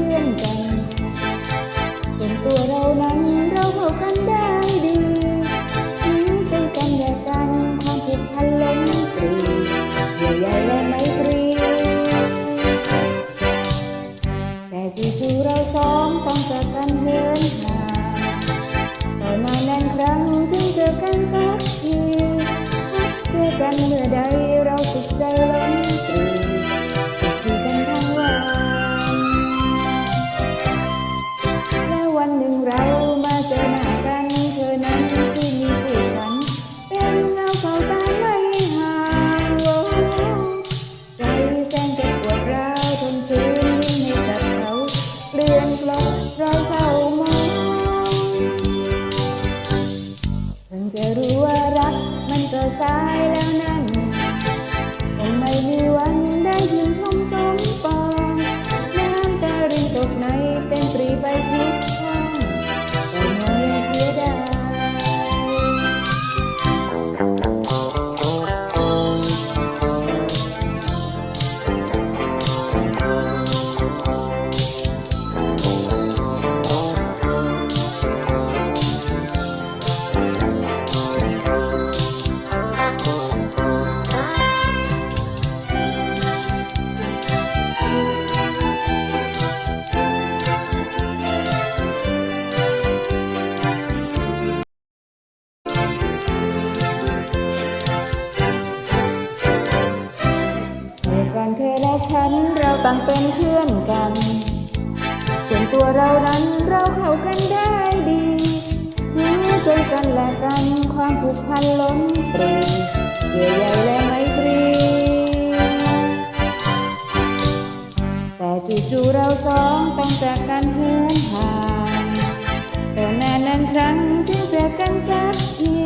ื่อนกัน ส่วนตัวเรานั้นเราเข้ากันได้ดีรู้ใจกันอย่ากันความผิดพันล้นปรีอย่าใหญ่และไม่ตรี แต่ที่ๆเราสองต้องจากกันเถอะ ต่างเป็นเพื่อนกัน ส่วนตัวเรานั้นเราเข้ากันได้ดีหัวใจกันและกันความผูกพันล้นตรีเยื่หญ่และไม่ตรี แต่จู่ๆเราสองต้องจากกันเหินห่างแต่แน่นั้นครั้งที่เจอกันสักที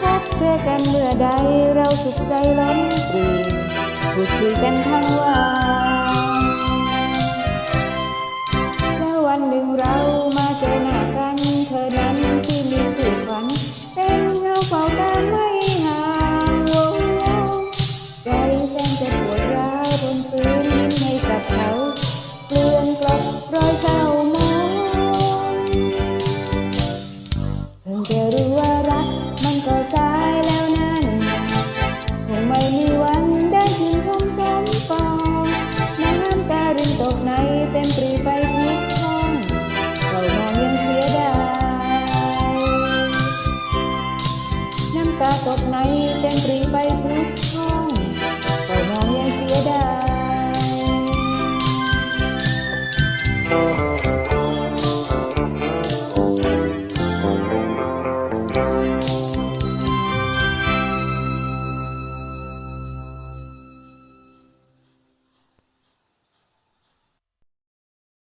พบเจอกันเมื่อใดเราสุขใจล้นตรีพูดคุยกันทั้งวัน